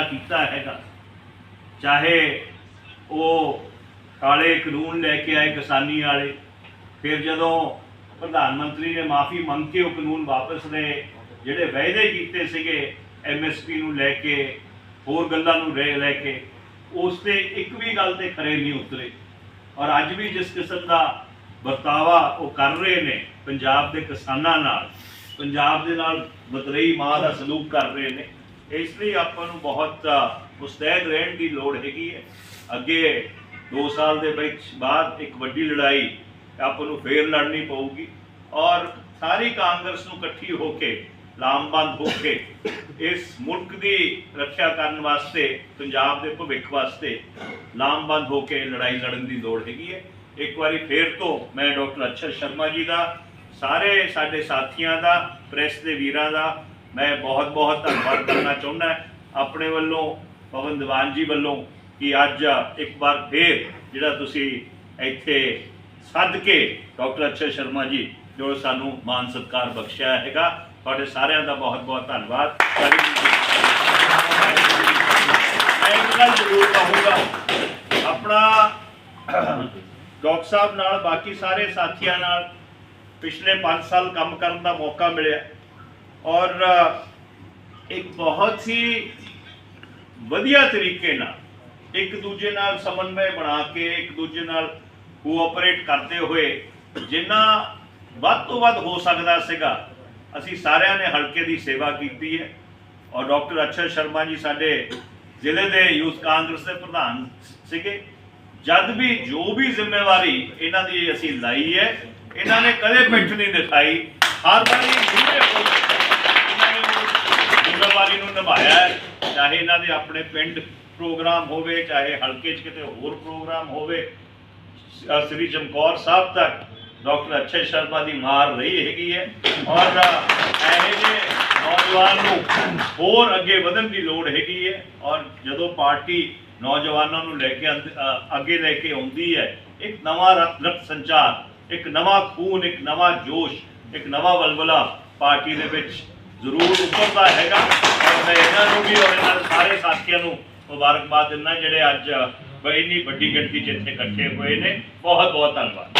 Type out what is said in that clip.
ਕੀਤਾ ਹੈਗਾ। ਚਾਹੇ ਉਹ ਕਾਲੇ ਕਾਨੂੰਨ ਲੈ ਕੇ ਆਏ ਕਿਸਾਨੀ ਵਾਲੇ, ਫਿਰ ਜਦੋਂ ਪ੍ਰਧਾਨ ਮੰਤਰੀ ਨੇ ਮਾਫੀ ਮੰਗ ਕੇ ਉਹ ਕਾਨੂੰਨ ਵਾਪਸ ਲਏ, ਜਿਹੜੇ ਵਾਅਦੇ ਕੀਤੇ ਸੀਗੇ ਐਮਐਸਪੀ ਨੂੰ ਲੈ ਕੇ, ਹੋਰ ਗੱਲਾਂ ਨੂੰ ਲੈ ਲੈ ਕੇ, ਉਸ ਤੇ ਇੱਕ ਵੀ ਗੱਲ ਤੇ ਖਰੇ ਨਹੀਂ ਉਤਰੇ। ਔਰ ਅੱਜ ਵੀ ਜਿਸ ਕਿਸਮ ਦਾ ਵਰਤਾਵਾ ਉਹ ਕਰ ਰਹੇ ਨੇ, ਪੰਜਾਬ ਦੇ ਕਿਸਾਨਾਂ ਨਾਲ, ਪੰਜਾਬ ਦੇ ਨਾਲ ਮਤਰੇਈ ਮਾਂ ਦਾ ਸਲੂਕ ਕਰ ਰਹੇ ਨੇ ਇਸ ਲਈ ਆਪਾਂ ਨੂੰ ਬਹੁਤ ਮੁਸਤੈਦ ਰਹਿਣ ਦੀ ਲੋੜ ਹੈਗੀ ਹੈ। ਅੱਗੇ 2 ਸਾਲ ਦੇ ਵਿੱਚ ਬਾਅਦ ਇੱਕ ਵੱਡੀ ਲੜਾਈ ਆਪਾਂ ਨੂੰ ਫੇਰ ਲੜਨੀ ਪਊਗੀ ਔਰ ਸਾਰੀ ਕਾਂਗਰਸ ਨੂੰ ਇਕੱਠੀ ਹੋ ਕੇ, ਲਾਮਬੰਦ ਹੋ ਕੇ ਇਸ ਮੁਲਕ ਦੀ ਰੱਖਿਆ ਕਰਨ ਵਾਸਤੇ, ਪੰਜਾਬ ਦੇ ਭਵਿੱਖ ਵਾਸਤੇ ਲਾਮਬੰਦ ਹੋ ਕੇ ਲੜਾਈ ਲੜਨ ਦੀ ਲੋੜ ਹੈਗੀ ਹੈ। ਇੱਕ ਵਾਰੀ ਫੇਰ ਤੋਂ ਮੈਂ ਡਾਕਟਰ ਅਛਰ ਸ਼ਰਮਾ ਜੀ ਦਾ, ਸਾਰੇ ਸਾਡੇ ਸਾਥੀਆਂ ਦਾ, ਪ੍ਰੈਸ ਦੇ ਵੀਰਾਂ ਦਾ ਮੈਂ ਬਹੁਤ ਬਹੁਤ ਧੰਨਵਾਦ ਕਰਨਾ ਚਾਹੁੰਦਾ ਆਪਣੇ ਵੱਲੋਂ ਪਵਨ ਦੀਵਾਨ ਜੀ ਵੱਲੋਂ ਕਿ ਅੱਜ ਇੱਕ ਵਾਰ ਫੇਰ ਜਿਹੜਾ ਤੁਸੀਂ ਇੱਥੇ ਸੱਦ ਕੇ ਡਾਕਟਰ ਅਛਰ ਸ਼ਰਮਾ ਜੀ ਜੋ ਸਾਨੂੰ ਮਾਨ ਸਤਿਕਾਰ ਬਖਸ਼ਿਆ ਹੈਗਾ, ਤੁਹਾਡੇ ਸਾਰਿਆਂ ਦਾ ਬਹੁਤ ਬਹੁਤ ਧੰਨਵਾਦ। ਮੈਂ ਇੱਕ ਗੱਲ ਜ਼ਰੂਰ ਕਹੂੰਗਾ, ਆਪਣਾ ਡਾਕਟਰ ਸਾਹਿਬ ਨਾਲ ਬਾਕੀ ਸਾਰੇ ਸਾਥੀਆਂ ਨਾਲ ਪਿਛਲੇ 5 ਸਾਲ ਕੰਮ ਕਰਨ ਦਾ ਮੌਕਾ ਮਿਲਿਆ। ਔਰ ਇੱਕ ਬਹੁਤ ਹੀ ਵਧੀਆ ਤਰੀਕੇ ਨਾਲ, ਇੱਕ ਦੂਜੇ ਨਾਲ ਸਮਨਵੈ ਬਣਾ ਕੇ, ਇੱਕ ਦੂਜੇ ਨਾਲ ਕੋਆਪਰੇਟ ਕਰਦੇ ਹੋਏ, ਜਿੰਨਾ ਵੱਧ ਤੋਂ ਵੱਧ ਹੋ ਸਕਦਾ ਸੀਗਾ, ਅਸੀਂ ਸਾਰਿਆਂ ਨੇ ਹਲਕੇ ਦੀ ਸੇਵਾ ਕੀਤੀ ਹੈ। ਔਰ ਡਾਕਟਰ ਅਛਰ ਸ਼ਰਮਾ ਜੀ ਸਾਡੇ ਜ਼ਿਲ੍ਹੇ ਦੇ ਯੂਥ ਕਾਂਗਰਸ ਦੇ ਪ੍ਰਧਾਨ ਸੀਗੇ। ਜਦ ਵੀ ਜੋ ਵੀ ਜ਼ਿੰਮੇਵਾਰੀ ਇਹਨਾਂ ਦੀ ਅਸੀਂ ਲਾਈ ਹੈ, ਇਹਨਾਂ ਨੇ ਕਦੇ ਪਿੱਠ ਨਹੀਂ ਦਿਖਾਈ। ਹਰ ਵਾਰੀ ਪੂਰੇ ਹੋ ਜ਼ਿੰਮੇਵਾਰੀ ਨੂੰ ਨਿਭਾਇਆ ਹੈ। ਚਾਹੇ ਇਹਨਾਂ ਦੇ ਆਪਣੇ ਪਿੰਡ ਪ੍ਰੋਗਰਾਮ ਹੋਵੇ, ਚਾਹੇ ਹਲਕੇ 'ਚ ਕਿਤੇ ਹੋਰ ਪ੍ਰੋਗਰਾਮ ਹੋਵੇ ਸ੍ਰੀ ਚਮਕੌਰ ਸਾਹਿਬ ਤੱਕ ਡਾਕਟਰ ਅਛੇ ਸ਼ਰਮਾ ਦੀ ਮਾਰ ਰਹੀ ਹੈਗੀ ਹੈ ਔਰ ਇਹੋ ਜਿਹੇ ਨੌਜਵਾਨ ਨੂੰ ਹੋਰ ਅੱਗੇ ਵਧਣ ਦੀ ਲੋੜ ਹੈਗੀ ਹੈ ਔਰ ਜਦੋਂ ਪਾਰਟੀ ਨੌਜਵਾਨਾਂ ਨੂੰ ਲੈ ਕੇ ਅੱਗੇ ਲੈ ਕੇ ਆਉਂਦੀ ਹੈ, ਇੱਕ ਨਵਾਂ ਰਤ ਸੰਚਾਰ, ਇੱਕ ਨਵਾਂ ਖੂਨ, ਇੱਕ ਨਵਾਂ ਜੋਸ਼, ਇੱਕ ਨਵਾਂ ਵਲਵਲਾ ਪਾਰਟੀ ਦੇ ਵਿੱਚ ਜ਼ਰੂਰ ਉੱਭਰਦਾ ਹੈਗਾ। ਔਰ ਮੈਂ ਇਹਨਾਂ ਨੂੰ ਵੀ ਔਰ ਇਹਨਾਂ ਦੇ ਸਾਰੇ ਸਾਥੀਆਂ ਨੂੰ ਮੁਬਾਰਕਬਾਦ ਦਿੰਦਾ ਜਿਹੜੇ ਅੱਜ ਇੰਨੀ ਵੱਡੀ ਗਿਣਤੀ 'ਚ ਇੱਥੇ ਇਕੱਠੇ ਹੋਏ ਨੇ। ਬਹੁਤ ਬਹੁਤ ਧੰਨਵਾਦ।